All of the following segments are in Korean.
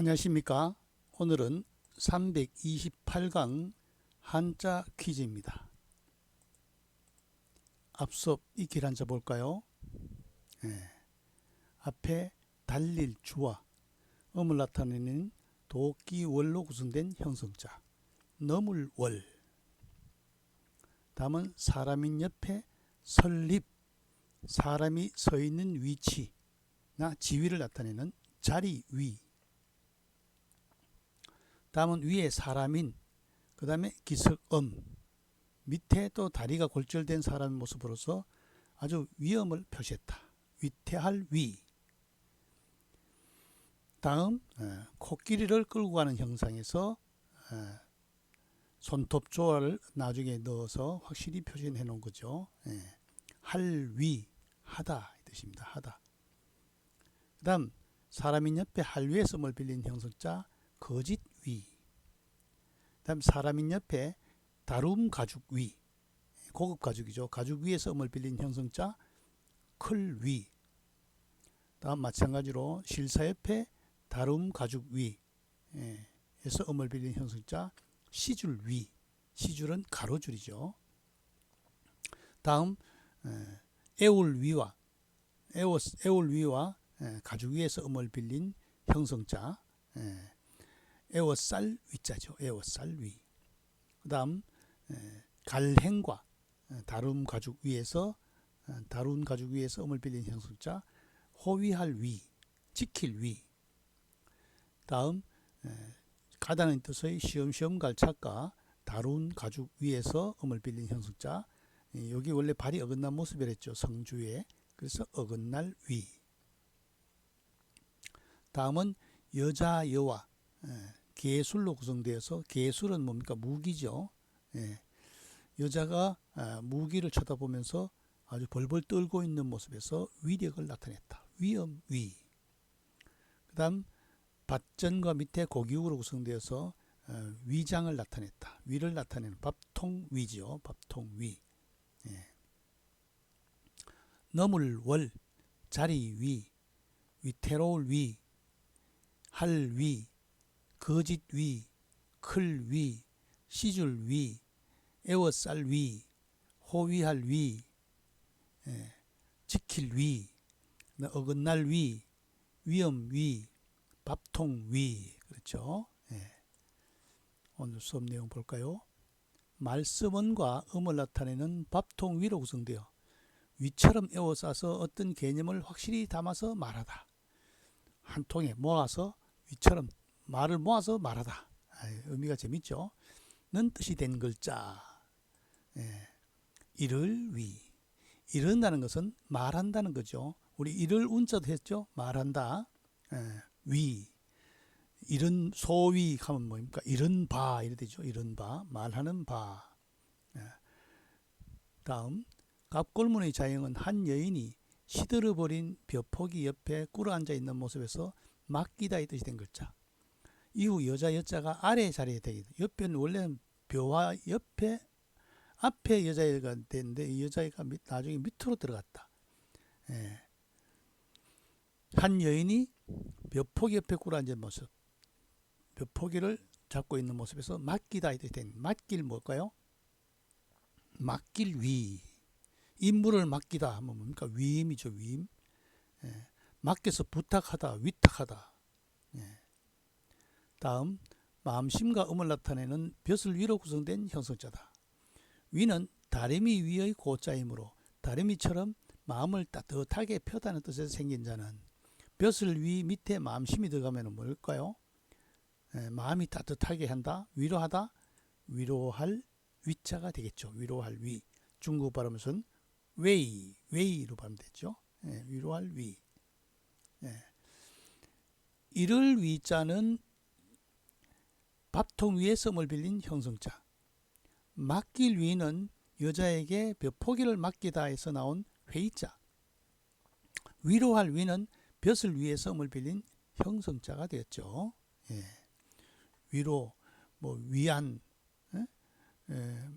안녕하십니까. 오늘은 328강 한자 퀴즈입니다. 앞서 이길 한자 볼까요? 예. 앞에 달릴 주와 음을 나타내는 도끼월로 구성된 형성자 너물 월 다음은 사람인 옆에 설립 사람이 서 있는 위치나 지위를 나타내는 자리 위 다음은 위에 사람인 그 다음에 기석음 밑에 또 다리가 골절된 사람의 모습으로서 아주 위험을 표시했다. 위태할 위 다음 에, 코끼리를 끌고 가는 형상에서 에, 손톱 조화를 나중에 넣어서 확실히 표현해 놓은 거죠. 예. 할위 하다 이 뜻입니다. 하다. 그다음 사람인 옆에 할위의 썸을 빌린 형성자 거짓 다음 사람인 옆에 다룸 가죽 위. 고급 가죽이죠. 가죽 위에 썸을 빌린 형성자 클 위. 다음 마찬가지로 실사 옆에 다룸 가죽 위. 예. 에서 음을 빌린 형성자 시줄 위. 시줄은 가로줄이죠. 다음 에, 애울 위와 애월 위와 에, 가죽 위에서 음을 빌린 형성자 에, 애워쌀 위자죠. 애워쌀 위. 그 다음 에, 갈행과 에, 다룸 가죽 위에서 에, 다룬 가죽 위에서 음을 빌린 형성자 호위할 위, 지킬 위. 다음 에, 가다는 뜻의 시험시험 갈 착가 다룬 가죽 위에서 음을 빌린 형성자 예, 여기 원래 발이 어긋난 모습이랬죠 성주에 그래서 어긋날 위 다음은 여자 여와 예, 개술로 구성되어서 개술은 뭡니까 무기죠 예, 여자가 아, 무기를 쳐다보면서 아주 벌벌 떨고 있는 모습에서 위력을 나타냈다 위엄 위 그다음 밭전과 밑에 고기육으로 구성되어서 어, 위장을 나타냈다. 위를 나타내는 밥통 위지요. 밥통 위. 예. 너물 월 자리 위 위태로울 위 할 위 거짓 위 클 위 시줄 위 애워쌀 위 호위할 위 예. 지킬 위 어긋날 위 위험 위 밥통 위 그렇죠. 예. 오늘 수업 내용 볼까요? 말씀원과 음을 나타내는 밥통 위로 구성되어 위처럼 에워싸서 어떤 개념을 확실히 담아서 말하다. 한 통에 모아서 위처럼 말을 모아서 말하다. 의미가 재밌죠? 는 뜻이 된 글자. 예. 이를 위. 이른다는 것은 말한다는 거죠. 우리 이를 운자도 했죠? 말한다. 예. 위. 이런 소위 하면 뭡니까? 이런 바 이래 되죠. 이런 바 말하는 바. 예. 다음 갑골문의 자영은 한 여인이 시들어버린 벼포기 옆에 꿇어 앉아 있는 모습에서 맡기다 이 뜻이 된 글자. 이후 여자 여자가 아래 자리에 되게 돼. 옆에는 원래는 벼와 옆에 앞에 여자애가 되는데 이 여자애가 밑, 나중에 밑으로 들어갔다. 예. 한 여인이 몇 포기 옆에 꿇어 앉은 모습, 몇 포기를 잡고 있는 모습에서 맡기다 이렇게 된 맡길 뭘까요? 맡길 위 임무를 맡기다 하면 뭡니까 위임이죠 위임 예. 맡겨서 부탁하다 위탁하다 예. 다음 마음심과 음을 나타내는 벼슬 위로 구성된 형성자다 위는 다리미 위의 고자이므로 다리미처럼 마음을 따뜻하게 펴다는 뜻에서 생긴 자는 벼슬 위 밑에 마음심이 들어가면 뭘까요? 에, 마음이 따뜻하게 한다, 위로하다, 위로할 위자가 되겠죠. 위로할 위. 중국 발음에서는 웨이, 웨이로 발음됐죠. 예, 위로할 위. 예. 이를 위자는 밥통 위에 썸을 빌린 형성자. 맡길 위는 여자에게 몇 포기를 맡기다에서 나온 회의자. 위로할 위는 벼슬 위에 썸을 빌린 형성자가 되었죠. 예. 위로, 뭐 위안, 예? 예.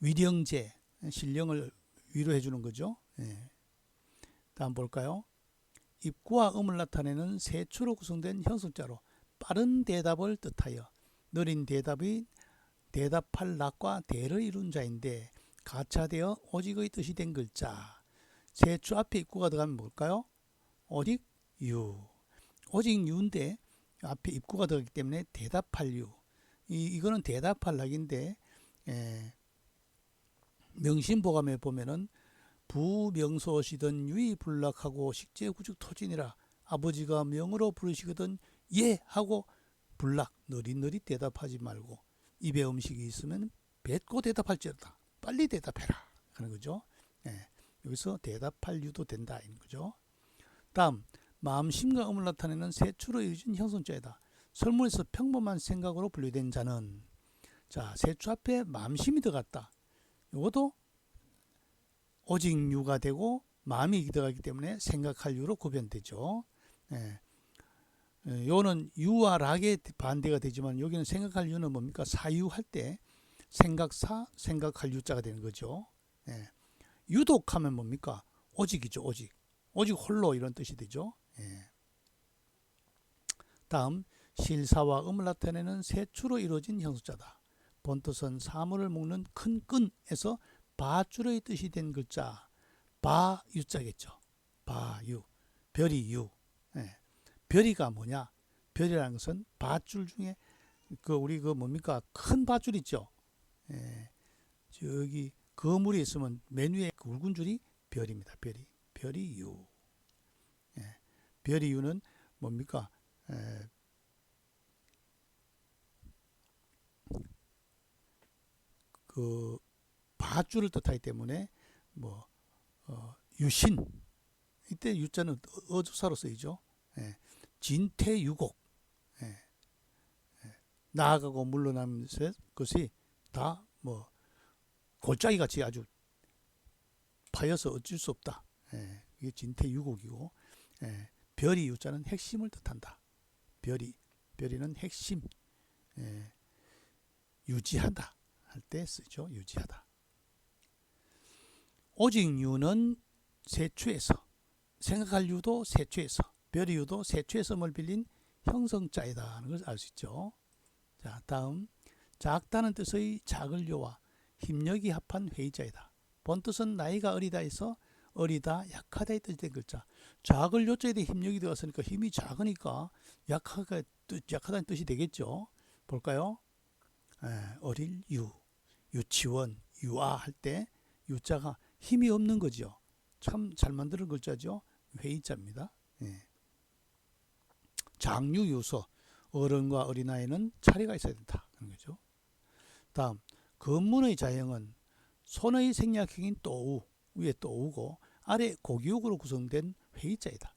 위령제, 신령을 위로해 주는 거죠. 예. 다음 볼까요? 입구와 음을 나타내는 세 추로 구성된 형성자로 빠른 대답을 뜻하여 느린 대답이 대답할 낙과 대를 이룬 자인데 가차되어 오직의 뜻이 된 글자. 세추 앞에 입구가 들어가면 뭘까요? 오직 유. 오직 유인데 앞에 입구가 들어가기 때문에 대답할 유. 이, 이거는 대답할 낙인데 에, 명심보감에 보면은 부명소시든 유의불락하고 식재구축 토진이라 아버지가 명으로 부르시거든 예 하고 불락 느릿느릿 대답하지 말고 입에 음식이 있으면 뱉고 대답할지어다 빨리 대답해라 그런 거죠. 예, 여기서 대답할 유도 된다 이런 거죠. 다음 마음심과 음을 나타내는 세추로 이어진 형성자이다. 설문에서 평범한 생각으로 분류된 자는 자 세추 앞에 마음심이 들어갔다. 이것도 오직 유가 되고 마음이 들어가기 때문에 생각할 유로 구별되죠. 예. 예, 요는 유와 락의 반대가 되지만 여기는 생각할 유는 뭡니까? 사유할 때 생각사, 생각할 유자가 되는 거죠. 예. 유독하면 뭡니까? 오직이죠, 오직. 오직 홀로 이런 뜻이 되죠. 예. 다음 실사와 음을 나타내는 세 추로 이루어진 형수자다. 본뜻은 사물을 묶는 큰 끈에서 바줄의 뜻이 된 글자 바유자겠죠. 바유 별이 유. 예. 별이가 뭐냐? 별이라는 것은 밧줄 중에 그 우리 그 뭡니까 큰 밧줄 있죠. 예. 저기 거물이 있으면 맨 위에 그 굵은 줄이 별입니다. 별이 별이 유. 예. 별이 유는 뭡니까? 에, 그 밧줄을 뜻하기 때문에 뭐 어, 유신 이때 유자는 어조사로 쓰이죠. 예. 진퇴유곡 예. 예. 나아가고 물러나는 것이 다 뭐 골짜기 같이 아주 파여서 어쩔 수 없다. 예. 이게 진퇴유곡이고 예. 별이 유자는 핵심을 뜻한다. 별이 별이는 핵심 예. 유지한다 할 때 쓰죠. 유지하다. 오직 유는 세추에서 생각할 유도 세추에서 별의 유도 세추에서을 빌린 형성자이다 하는 것을 알 수 있죠. 자, 다음 작다는 뜻의 작을 요와 힘력이 합한 회의자이다. 본 뜻은 나이가 어리다에서 어리다, 약하다의 뜻이 된 글자. 작을 요자에 대해 힘력이 되었으니까 힘이 작으니까 약하가 약하다는 뜻이 되겠죠. 볼까요? 에, 어릴 유, 유치원, 유아 할 때 유자가 힘이 없는 거죠. 참 잘 만드는 글자죠. 회의자입니다. 예. 장유 유서 어른과 어린아이는 차례가 있어야 된다. 그런 거죠. 다음 근문의 자형은 손의 생략형인 또우 위에 또우고 아래 고기육으로 구성된 회의자이다.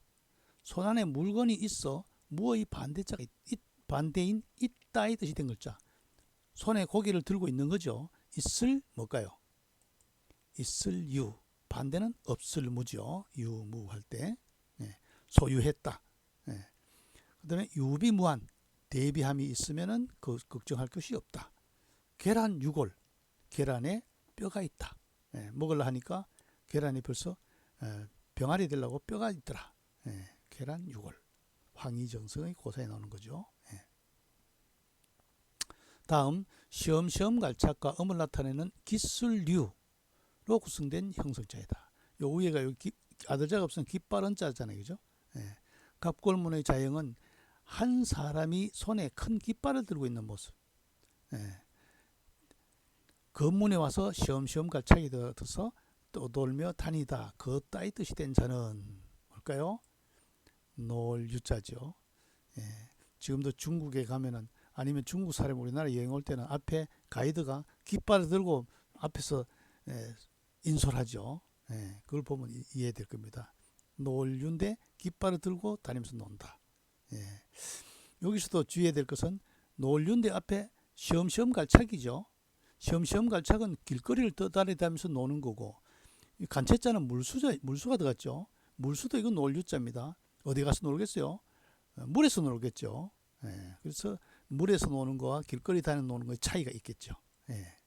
손 안에 물건이 있어 무의 반대자가 있, 반대인 있다의 뜻이 된 글자. 손에 고기를 들고 있는 거죠. 있을 뭘까요? 있을 유. 반대는 없을 무죠. 유무 할 때. 네. 소유했다. 네. 그 다음에 유비무한. 대비함이 있으면은 그 걱정할 것이 없다. 계란 유골. 계란에 뼈가 있다. 네. 먹으려 하니까 계란이 벌써 병아리 되려고 뼈가 있더라. 계란 유골. 황희정성의 고사에 나오는 거죠. 다음 시험시험 갈착과 음을 나타내는 기술류 로 구성된 형성자이다. 요 위에가 요 기, 아들자가 없으면 깃발은 자잖아요. 그죠? 예. 갑골문의 자형은 한 사람이 손에 큰 깃발을 들고 있는 모습. 예. 건문에 와서 시험시험 갈착이 들어서 떠돌며 다니다 걷다 이 뜻이 된 자는 뭘까요? 놀 유자죠. 예. 지금도 중국에 가면은 아니면 중국 사람 우리나라 여행 올 때는 앞에 가이드가 깃발을 들고 앞에서 예, 인솔하죠. 예, 그걸 보면 이해될 겁니다. 놀 윤데 깃발을 들고 다니면서 논다. 예. 여기서도 주의해야 될 것은 놀윤대 앞에 시험시험 갈착이죠. 시험시험 갈착은 길거리를 떠다니면서 노는 거고 간체자는 물수자, 물수가 들어갔죠. 물수도 이건 놀유자입니다. 어디 가서 놀겠어요? 어, 물에서 놀겠죠. 예. 그래서 물에서 노는 거와 길거리 다니는 노는 거의 차이가 있겠죠. 예.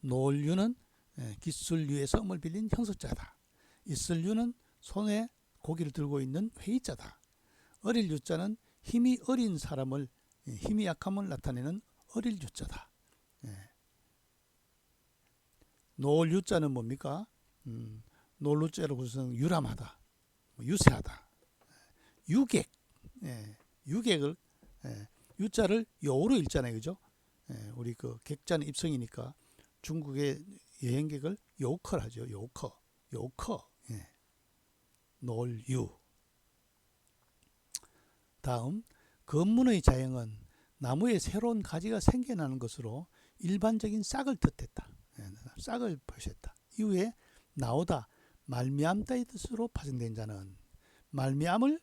놀류는 예, 기술류에서 음을 빌린 형석자다. 있을류는 손에 고기를 들고 있는 회의자다. 어릴 유자는 힘이 어린 사람을 예, 힘이 약함을 나타내는 어릴 유자다. 예. 노을 유자는 뭡니까? 음, 유자로 구성 유람하다, 뭐 유세하다, 유객, 예, 유객을 예, 유자를 요로 읽잖아요, 그죠? 예, 우리 그 객자는 입성이니까 중국의 여행객을 요커를 하죠, 요커, 요커, 예. 노을 유. 다음 건문의 자형은 나무에 새로운 가지가 생겨나는 것으로 일반적인 싹을 뜻했다. 예, 싹을 표시했다. 이후에 나오다 말미암다의 뜻으로 파생된 자는 말미암을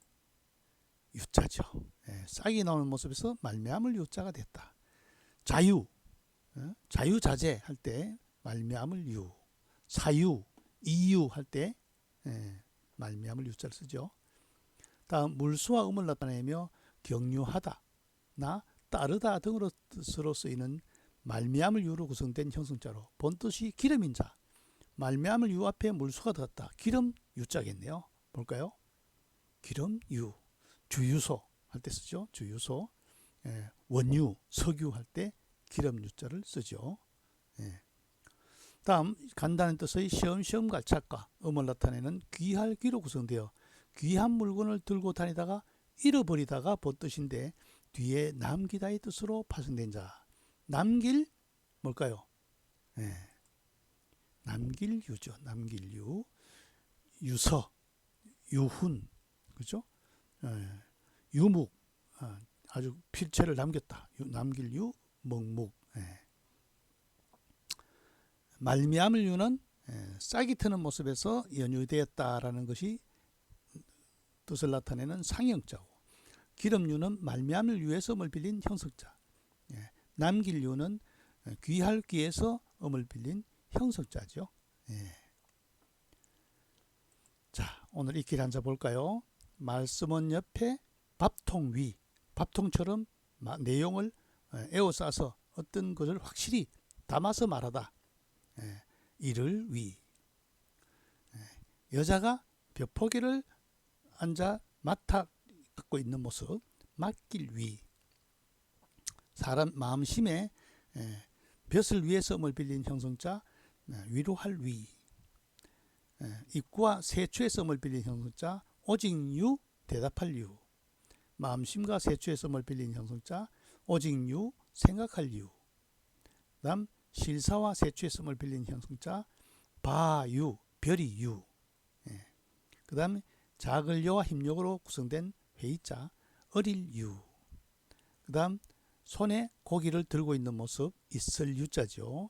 유자죠. 예, 싹이 나오는 모습에서 말미암을 유자가 됐다. 자유, 예, 자유자재 할 때 말미암을 유, 사유, 이유 할때 예, 말미암을 유자를 쓰죠. 다음 물수와 음을 나타내며 경유하다, 나 따르다 등으로 뜻으로 쓰이는 말미암을 유로 구성된 형성자로 본 뜻이 기름인 자. 말미암을 유 앞에 물수가 들었다. 기름 유자겠네요. 볼까요? 기름 유 주유소 할 때 쓰죠. 주유소 예, 원유 석유 할 때 기름 유자를 쓰죠. 예. 다음 간단한 뜻의 시험시험 갈착과 음을 나타내는 귀할 귀로 구성되어 귀한 물건을 들고 다니다가 잃어버리다가 본 뜻인데 뒤에 남기다의 뜻으로 파생된 자. 남길 뭘까요? 예. 남길 유죠. 남길 유. 유서, 유훈, 그죠? 예. 유묵, 아, 아주 필체를 남겼다. 유, 남길 유, 먹묵. 예. 말미암을 유는 예, 싹이 트는 모습에서 연유되었다라는 것이 뜻을 나타내는 상형자고 기름유는 말미암을 유에서 음을 빌린 형석자 예, 남길유는 귀할 귀에서 음을 빌린 형석자죠. 예. 자 오늘 이 길 한자 볼까요? 말씀은 옆에 밥통 위 밥통처럼 마, 내용을 예, 에워싸서 어떤 것을 확실히 담아서 말하다. 예, 이를 위. 예, 여자가 벼포기를 앉아 맡아 갖고 있는 모습 맡길 위. 사람 마음 심에 예, 벼슬 위에서 음을 빌린 형성자 예, 위로할 위. 예, 입구와 세추에서 음을 빌린 형성자 오직 유 대답할 유. 마음심과 세추에서 음을 빌린 형성자 오직 유 생각할 유. 다음 실사와 세추에서 음을 빌린 형성자 바유 별이 유 예. 그 다음에 자글려와 힘력으로 구성된 회의자 어릴 유. 그다음 손에 고기를 들고 있는 모습 있을 유자죠.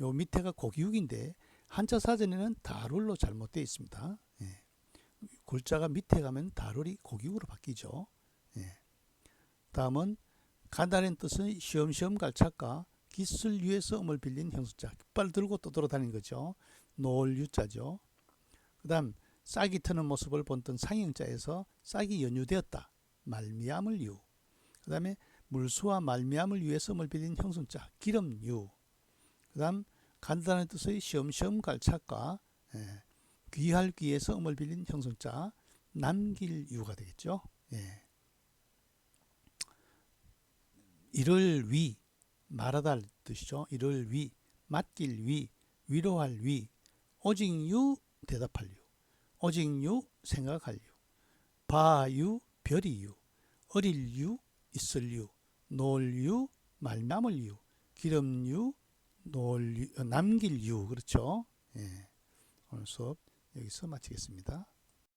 요 밑에가 고기육인데 한자 사전에는 다룰로 잘못되어 있습니다. 예. 글자가 밑에 가면 다룰이 고기육으로 바뀌죠. 예. 다음은 간단한 뜻은 시험시험 갈착과 기술 위에서 음을 빌린 형수자 깃발 들고 또 돌아다니는 거죠. 노을 유자죠. 그 다음 싹이 트는 모습을 본던 상형자에서 싹이 연유되었다. 말미암을 유. 그 다음에 물수와 말미암을 위해서 을 빌린 형성자 기름 유. 그 다음 간단한 뜻의 시험시험 갈착과 예, 귀할 귀에서 음을 빌린 형성자 남길 유가 되겠죠. 예. 이를 위 말하다 할 뜻이죠. 이를 위 맡길 위 위로할 위 오직 유 대답할 유 오직 유 생각할 유 바유 별이 유 어릴 유 있을 유 놀 유 말 남을 유 기름 유 놀 유, 남길 유 그렇죠 예. 오늘 수업 여기서 마치겠습니다